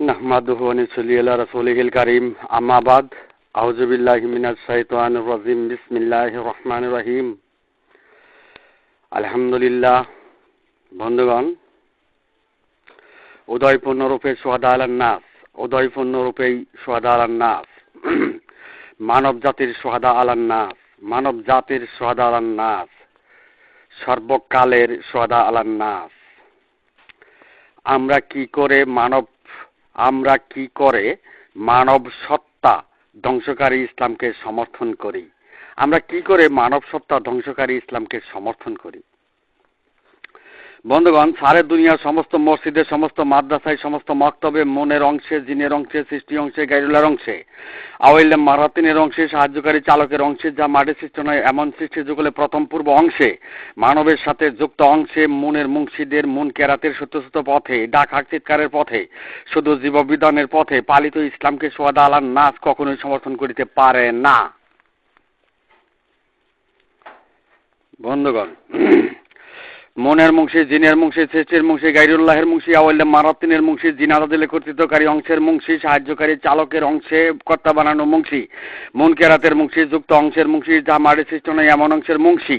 নাহমাদুহু ওয়ানুসাল্লি আলা রাসূলিহিল কারীম আম্মা বাদ আউযু বিল্লাহি মিনাশ শাইতানির রাজিম বিসমিল্লাহির রহমানির রহিম আলহামদুলিল্লাহ। বন্ধুগণ, উদয়পূর্ণ রূপে সোহাদা আলার নাস, উদয়পূর্ণ রূপেই সোহাদা আলার নাস। মানব জাতির সোহাদা আলার নাস, মানব জাতির সোহাদা আলার নাস, সর্বকালের সোহাদা আলার নাস। আমরা কি করে মানব আমরা কি করে মানব সত্তা ধ্বংসকারী ইসলামকে সমর্থন করি? আমরা কি করে মানব সত্তা ধ্বংসকারী ইসলামকে সমর্থন করি? বন্ধুগণ, সারে দুনিয়ার সমস্ত মসজিদে সমস্ত মাদ্রাসায়, সমস্ত মক্তবে মনের অংশে, জিনের অংশে সৃষ্টি অংশে গাইরুলার অংশে আওয়াইলে মারাতিনের অংশে, সাহায্যকারী চালকের অংশে, যা মাঠে সৃষ্টি নয়, এমন সৃষ্টি যুগলে প্রথম পূর্ব অংশে, মানবের সাথে যুক্ত অংশে, মনের মুংশিদের মন কেরাতের সত্য সত্য পথে, ডাক চিৎকারের পথে, শুধু জীববিধানের পথে পালিত ইসলামকে সোয়াদা আলার নাচ কখনোই সমর্থন করিতে পারে না। বন্ধুগণ মনের মুংশী, জিনের মুংশী, সৃষ্টির মুংশী, গাইরুল্লাহের মুংশী আওয়াল্লা মারাতিনের মুংশী জিনাদাদিলে কর্তৃত্বকারী অংশের মুংশী, সাহায্যকারী চালকের অংশে কর্তা বানানো মুংশী মন কেরাতের মুংশী, যুক্ত অংশের মুংশী, যা মারে সৃষ্ট নয়, এমন অংশের মুংশী।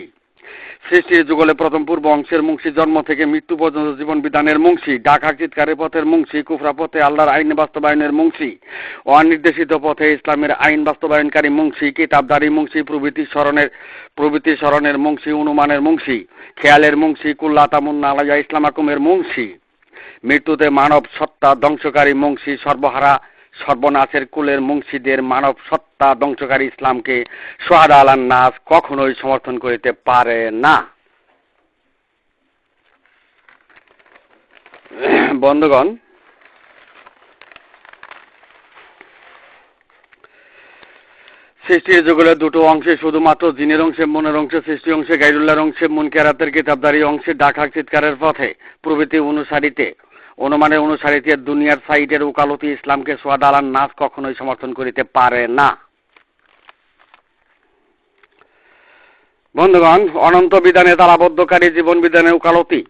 সৃষ্টির যুগলে প্রথম পূর্ব অংশের মুংশী জন্ম থেকে মৃত্যু পর্যন্ত জীবন বিধানের মুংশী ডাকা চিৎকারের পথের মুংশী, কুফরা পথে আল্লাহর আইন বাস্তবায়নের মুংশী, অনির্দেশিত পথে ইসলামের আইন বাস্তবায়নকারী মুংশী কিতাবদারি মুংশী, প্রভৃতি স্মরণের প্রভৃতি স্মরণের মুংশী, অনুমানের মুংশী, খেয়ালের মুংশী, কুল্লাতামুন্না আলাইয়া ইসলামাকুমের মুংশী। মৃত্যুতে মানব সত্তা ধ্বংসকারী মুংশী, সর্বহারা সর্বনাশের কুলের মুংশীদের মানব সত্তা ধ্বংসকারী ইসলামকে সোহাদ আলান নাস কখনোই সমর্থন করিতে পারে না। বন্ধুগণ, সৃষ্টির যুগলে দুটো অংশে শুধুমাত্র জিনের অংশে, মনের অংশে সৃষ্টি অংশে গাইরুল্লার অংশে মন কেরাতের কিতাবদারি অংশে ডাকাক চিৎকারের পথে প্রভৃতি অনুসারীতে অনুমানের অনুসারীতে দুনিয়ার সাইডের উকালতি ইসলামকে সোয়াদ নাচ কখনোই সমর্থন করিতে পারে না। বন্ধুগণ, অনন্ত বিধানে তালাবদ্ধকারী জীবন বিধানের উকালতি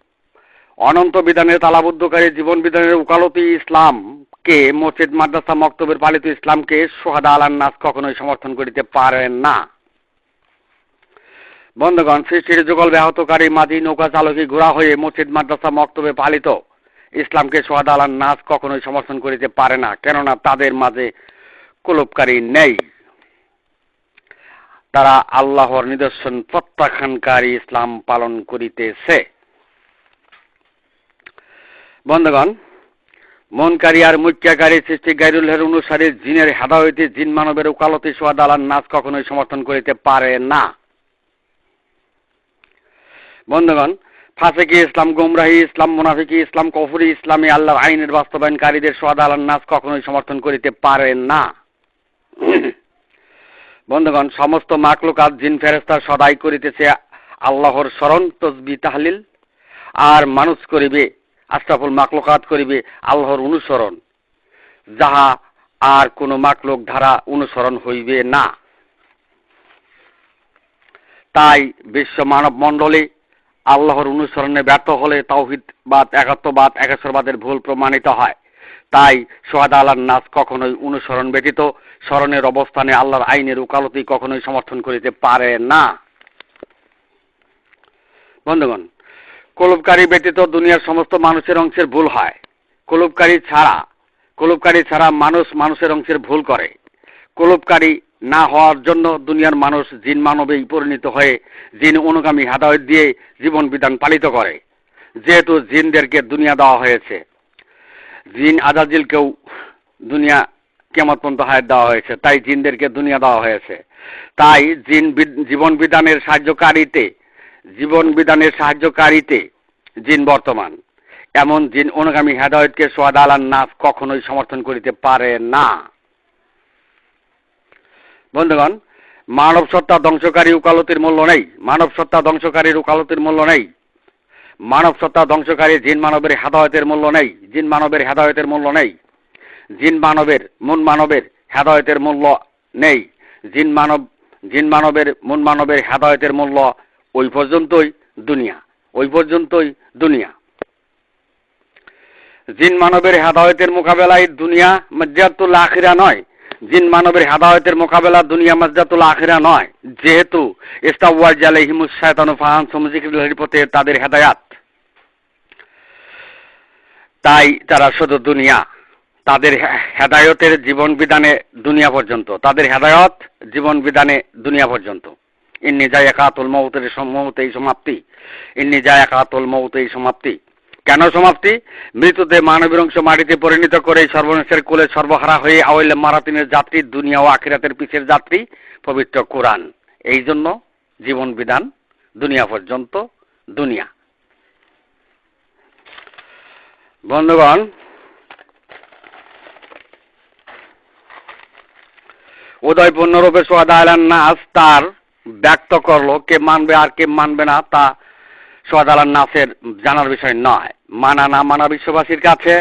অনন্ত বিধানে তালাবদ্ধকারী জীবন বিধানের উকালতি ইসলামকে, মসজিদ, মাদ্রাসা, মক্তবের পালিত ইসলামকে সোহাদা আলান নাচ কখনোই সমর্থন করিতে পারে না। বন্ধুগণ, সৃষ্টির যুগল ব্যাহতকারী মাঝি নৌকা চালকী ঘোড়া হয়ে মসজিদ, মাদ্রাসা, মক্তবে পালিত ইসলামকে সোহাদ আলান নাচ কখনোই সমর্থন করিতে পারে না, কেননা তাদের মাঝে কুলুপকারী নেই। তারা আল্লাহর নিদর্শন প্রত্যাখ্যানকারী ইসলাম পালন করিতেছে। বন্ধুগণ, মনকারী আর মুখ্যাকারী সৃষ্টি গাইরুল্লাহের অনুসারী জিনের হেদা হইতে জিন মানবের উকালতি সোহাদ আলান নাচ কখনোই সমর্থন করিতে পারে না। বন্ধুগণ ফাঁসেকি ইসলাম, গুমরাহি ইসলাম, মুনাফিকি ইসলাম, কফুরি ইসলামী আল্লাহর আইনের বাস্তবায়নকারীদের সোয়াদ আলার নাচ কখনোই সমর্থন করিতে পারে না। বন্ধুগণ, সমস্ত মাকলুকাত জিন ফেরেস্তার সদাই করিতেছে আল্লাহর স্মরণ, তসবি তাহলিল, আর মানুষ করিবে, আশরাফুল মাকলুকাত করিবে আল্লাহর অনুসরণ। যাহা আর কোনো মাকলুক ধারা অনুসরণ হইবে না। তাই বিশ্ব মানব মণ্ডলী আল্লাহর অনুসরণে ব্যর্থ হলে তাওহিদবাদ একাত্মবাদ, একেশ্বরবাদের ভুল প্রমাণিত হয়। তাই সোহাদ আল্লাহর নাচ কখনোই অনুসরণ ব্যতীত স্মরণের অবস্থানে আল্লাহর আইনের উকালতি কখনোই সমর্থন করিতে পারে না। বন্ধুগণ কলুপকারী ব্যতীত দুনিয়ার সমস্ত মানুষের অংশের ভুল হয়। কলুপকারী ছাড়া কলুপকারী ছাড়া মানুষ মানুষের অংশের ভুল করে। কলুপকারী না হওয়ার জন্য দুনিয়ার মানুষ জিন মানবেই পরিণত হয়ে জিন অনুগামী হাদায়ত দিয়ে জীবন বিধান পালিত করে। যেহেতু জিনদেরকে দুনিয়া দেওয়া হয়েছে। জিন আজাজিলকেও দুনিয়া কেমন পর্যন্ত হায়াত দেওয়া হয়েছে, তাই জিনদেরকে দুনিয়া দেওয়া হয়েছে। তাই জিন জীবন বিধানের সাহায্যকারীতে, জীবন বিধানের সাহায্যকারীতে জিন বর্তমান। এমন জিন অনুগামী হেদায়তকে সোয়াদ আলান নাচ কখনোই সমর্থন করিতে পারে না। বন্ধুগণ, মানব সত্তা ধ্বংসকারী উকালতির মূল্য নেই। মানব সত্তা ধ্বংসকারীর উকালতির মূল্য নেই। মানব সত্তা ধ্বংসকারী জিন মানবের হেদায়তের মূল্য নেই। জিন মানবের হেদায়তের মূল্য নেই। জিন মানবের, মন মানবের হেদায়তের মূল্য নেই। জিন মানব, জিন মানবের, মন মানবের হেদায়তের মূল্য ওই পর্যন্তই দুনিয়া। ওই পর্যন্তই দুনিয়া। জিন মানবের হেদায়তের মোকাবেলায় দুনিয়া মজ্জাতুল আখিরা নয়। জিন মানবের হেদায়তের মোকাবেলা দুনিয়া মজ্জাতুল আখিরা নয়। যেহেতু ইস্তাওয়াজ আলাইহিমুস শায়তানু ফাহান সমজিকির পথে তাদের হেদায়াত। তাই তারা শুধু দুনিয়া, তাদের হেদায়তের জীবন বিধানে দুনিয়া পর্যন্ত, তাদের হেদায়ত জীবন বিধানে দুনিয়া পর্যন্ত। ইন্নি জায়াকাতুল মৌতের মৌতেই সমাপ্তি, ইন্নি জায়াকাতুল মৌতেই সমাপ্তি। কেন সমাপ্তি? মৃততে মানবের অংশ মাটিতে পরিণত করে সর্বনাশের কোলে সর্বহারা হয়ে আওয়াইলে মারাতিনের যাত্রী, দুনিয়া ও আখিরাতের পিছের যাত্রী, পবিত্র কোরআন। এই জন্য জীবন বিধান, দুনিয়া পর্যন্ত দুনিয়া। বন্ধুগণ উদয় পূর্ণরূপে সোয়াদা আলান নাস তার ব্যক্ত করল, কে মানবে আর কে মানবে না তা সোয়াদ আলান নাসের জানার বিষয় নয়। মানা না মানা বিশ্ববাসীর কাছে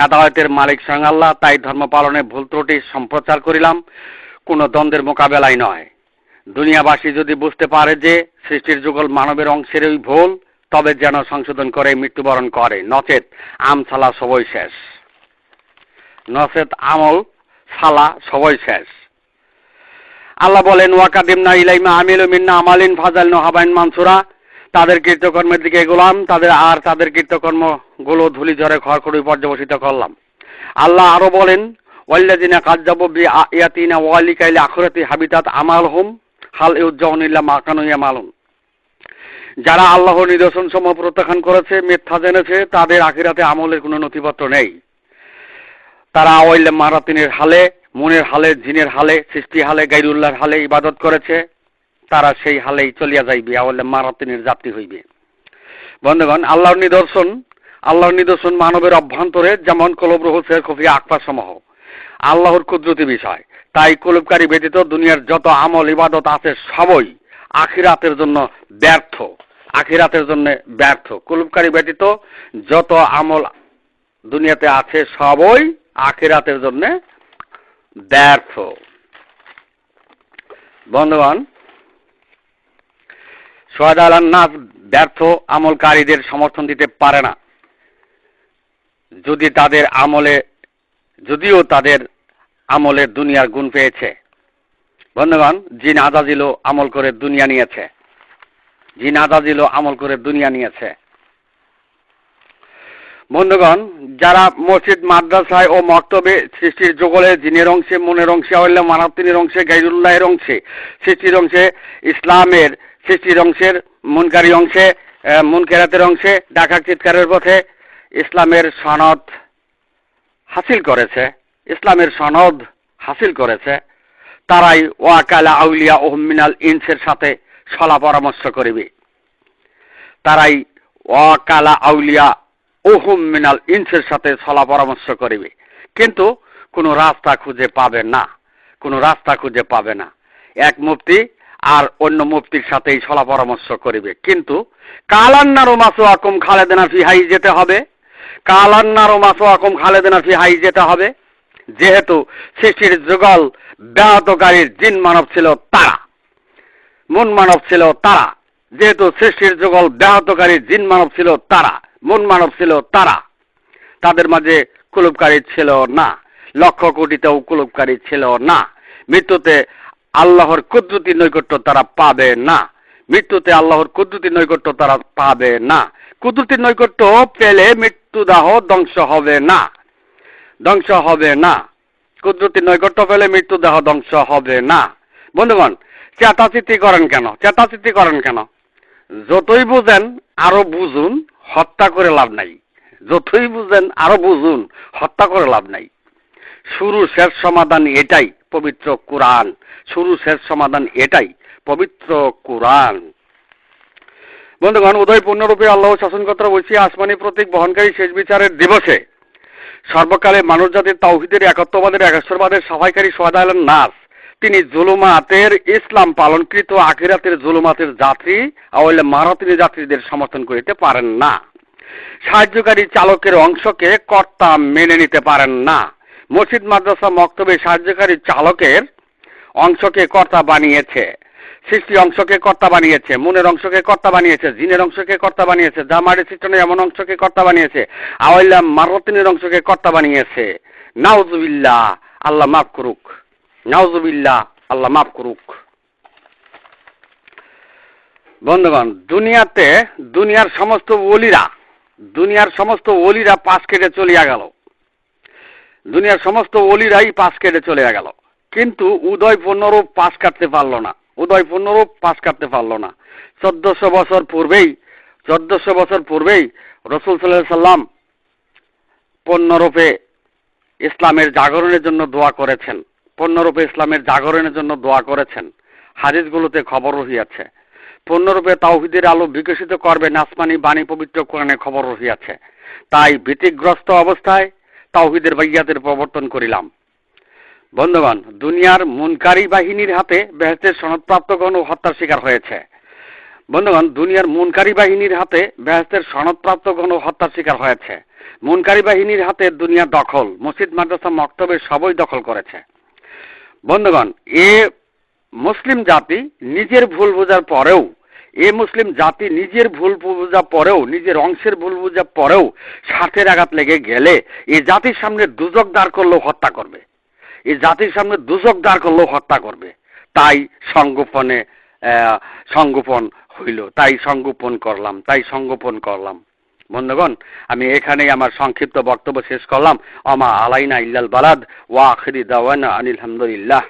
হেদায়তের মালিক স্বয়ং আল্লাহ, তাই ধর্ম পালনে ভুল ত্রুটি সম্প্রচার করিলাম, কোনো দ্বন্দ্বের মোকাবেলায় নয়। দুনিয়াবাসী যদি বুঝতে পারে যে সৃষ্টির যুগল মানবের অংশের ওই ভুল, তবে যেন সংশোধন করে মৃত্যুবরণ করে। নচেত আম ছালা সবই শেষ। নচেত আমল ছালা সবই শেষ। আল্লাহ বলেন ওয়াকাদিম না ইলাইমা আমিল মিন্না আমালিন ফাজাল নোহাবাইন মানসুরা। তাদের কীর্তকর্মের দিকে এগোলাম, তাদের আর তাদের কীর্তকর্মগুলো ধুলি ঝরে খড়খড়ি পর্যবসিত করলাম। আল্লাহ আরও বলেন ওয়াল্লাদিনা কাজ্জাবু বি ইয়াতিনা ওয়ালিকাইলে আখরাতি হাবিতাত আমাল হুম হাল ইউজ্জাউনিল্লা মাকানু ইয়ামালুন। যারা আল্লাহর নিদর্শন সমূহ প্রত্যাখ্যান করেছে, মিথ্যা জেনেছে, তাদের আখিরাতে আমলের কোনো নথিপত্র নেই। তারা ওয়াইলে মারাতিনের হালে, মনের হালে, জিনের হালে সৃষ্টি হালে, গাইরুল্লাহর হালে ইবাদত করেছে। তারা সেই হালেই চলিয়া যাইবে, আওয়ালে মারাতিনের যাত্রী হইবে। বন্ধুগণ, আল্লাহর নিদর্শন আল্লাহর নিদর্শন মানবের অভ্যন্তরে, যেমন কলব রহস্যের খফিয়া আকফা সমূহ আল্লাহর কুদরতি বিষয়। তাই কলবকারী ব্যতীত দুনিয়ার যত আমল, ইবাদত আছে, সবই আখিরাতের জন্য ব্যর্থ। আখিরাতের জন্য ব্যর্থ। কলবকারী ব্যতীত যত আমল দুনিয়াতে আছে, সবই আখিরাতের জন্য ব্যর্থ। বন্ধুগণ সোহাদ আলান নাস ব্যর্থ আমলকারীদের সমর্থন দিতে পারে না। যদি তাদের আমলে, যদিও তাদের আমলে দুনিয়ার গুণ পেয়েছে। বন্ধুগণ, জিন আদাজিল আমল করে দুনিয়া নিয়েছে। জিন আদাজিল আমল করে দুনিয়া নিয়েছে। বন্ধুগণ, যারা মসজিদ, মাদ্রাসায় ও মক্তবে সৃষ্টির জগলে জিনের অংশে, মনের অংশে আল্লাহ মানবতিনের অংশে, গাইরুল্লাহের অংশে সৃষ্টির অংশে ইসলামের সৃষ্টির অংশের মুনকারী অংশে মুনকেরাতের অংশে ডাকা চিৎকারের পথে ইসলামের সনদ হাসিল করেছে। ইসলামের সনদ হাসিল করেছে। তারাই ওয়াকালা আউলিয়া ওহমিনাল ইনসের সাথে সলা পরামর্শ করিবে। তারাই ওয়াকালা আউলিয়া ওহুম মিনাল ইনসের সাথে সলা পরামর্শ করিবে। কিন্তু কোনো রাস্তা খুঁজে পাবে না। কোনো রাস্তা খুঁজে পাবে না। এক মুফতি আর অন্য মুফতির সাথেই সলা পরামর্শ করিবে। কিন্তু কালান্নার মাসো আকম খালেদেনা ফিহাই যেতে হবে। কালান্নার মাসো আকম খালেদেনা ফিহাই যেতে হবে। যেহেতু সৃষ্টির যুগল ব্যাহতকারীর জিন মানব ছিল তারা। মন মানব ছিল তারা। যেহেতু সৃষ্টির যুগল ব্যাহতকারীর জিন মানব ছিল তারা। মন মানব ছিল তারা। তাদের মাঝে কুলুপকারী ছিল না। লক্ষ কোটিতেও কুলুপকারী ছিল না। মৃত্যুতে আল্লাহর কুদরতি নৈকট্য তারা পাবে না। মৃত্যুতে আল্লাহর কুদরতি নৈকট্য তারা পাবে না। কুদরতি নৈকট্য পেলে মৃত্যুদাহ ধ্বংস হবে না। ধ্বংস হবে না। কুদরতি নৈকট্য পেলে মৃত্যুদাহ ধ্বংস হবে না। বন্ধুগণ, চেতাচিতি করেন কেন? চেতাচিতি করেন কেন? যতই বুঝেন, আরও বুঝুন, হত্যা করে লাভ নাই। যতই বুঝেন, আরও বুঝুন, হত্যা করে লাভ নাই। শুরু শেষ সমাধান এটাই। পবিত্র কোরআন। শুরু শেষ সমাধান এটাই, পবিত্র কোরআন। বন্ধুগণ উদয় পূর্ণরূপে আল্লাহ শাসনকর্তা বলছি আসমানি প্রতীক বহনকারী শেষ বিচারের দিবসে সর্বকালে মানুষ জাতির তাওহিদের, একত্ববাদের, একেশ্বরবাদের সহায়কারী সোহাদা আলেন নাস। তিনি জুলুমাতের ইসলাম পালনকৃত আখিরাতের জুলুমাতের যাত্রী, আওয়ালে মারাতিনি যাত্রীদের সমর্থন করিতে পারেন না। সাহায্যকারী চালকের অংশকে কর্তা মেনে নিতে পারেন না। মসজিদ মাদ্রাসা মক্তবে সাহায্যকারী চালকের অংশকে কর্তা বানিয়েছে। সৃষ্টি অংশকে কর্তা বানিয়েছে, মনের অংশকে কর্তা বানিয়েছে, জিনের অংশকে কর্তা বানিয়েছে জামারি সিস্টেমের এমন অংশকে কর্তা বানিয়েছে আওয়াইল্লা মারতিনের অংশকে কর্তা বানিয়েছে। নাউজুবিল্লাহ, আল্লাহ মাফ করুক। নাউজুবিল্লাহ, আল্লাহ মাফ করুক। বন্ধুগণ, দুনিয়াতে দুনিয়ার সমস্ত ওলিরা, দুনিয়ার সমস্ত ওলিরা পাশ কেটে চলিয়া গেল। দুনিয়ার সমস্ত অলিরাই পাশ কেটে চলে গেল। কিন্তু উদয় পূর্ণরূপ পাশ কাটতে পারল না। উদয় পূর্ণরূপ পাশ কাটতে পারল না। চোদ্দশো বছর পূর্বেই, চোদ্দশো বছর পূর্বেই রসুল সাল্লাম পূর্ণরূপে ইসলামের জাগরণের জন্য দোয়া করেছেন। পূর্ণরূপে ইসলামের জাগরণের জন্য দোয়া করেছেন। হাদিসগুলোতে খবর রহিয়াছে। পূর্ণরূপে তাওহিদের আলো বিকশিত করবে নাসমানি বাণী পবিত্র কোরআনে খবর রহিয়াছে। তাই ভীতিগ্রস্ত অবস্থায় তাওহিদের বাইয়াতের প্রবর্তন করিলাম। বন্ধুগণ, দুনিয়ার মুনকারী বাহিনীর হাতে বেহেস্তের সনদপ্রাপ্তগণ ও হত্যার শিকার হয়েছে। বন্ধুগণ, দুনিয়ার মুনকারী বাহিনীর হাতে বেহেস্তের সনদপ্রাপ্তগণ ও হত্যার শিকার হয়েছে। মুনকারী বাহিনীর হাতে দুনিয়া দখল, মসজিদ, মাদ্রাসা মক্তবের সবই দখল করেছে। বন্ধুগণ, এ মুসলিম জাতি নিজের ভুল বোঝার পরেও এ মুসলিম জাতি নিজের ভুল বোঝা পরেও, নিজের অংশের ভুল বোঝা পরেও স্বার্থের আঘাত লেগে গেলে এই জাতির সামনে দুজক দাঁড় করলেও হত্যা করবে। এই জাতির সামনে দুজক দাঁড় করলেও হত্যা করবে। তাই সংগোপনে সংগোপন হইল, তাই সংগোপন করলাম, তাই সংগোপন করলাম। বন্ধুগণ, আমি এখানেই আমার সংক্ষিপ্ত বক্তব্য শেষ করলাম। আমা আলাইনা ইল্লাল বালাদ, ওয়া আখিরি দাওয়ানা আনিল হামদুলিল্লাহ।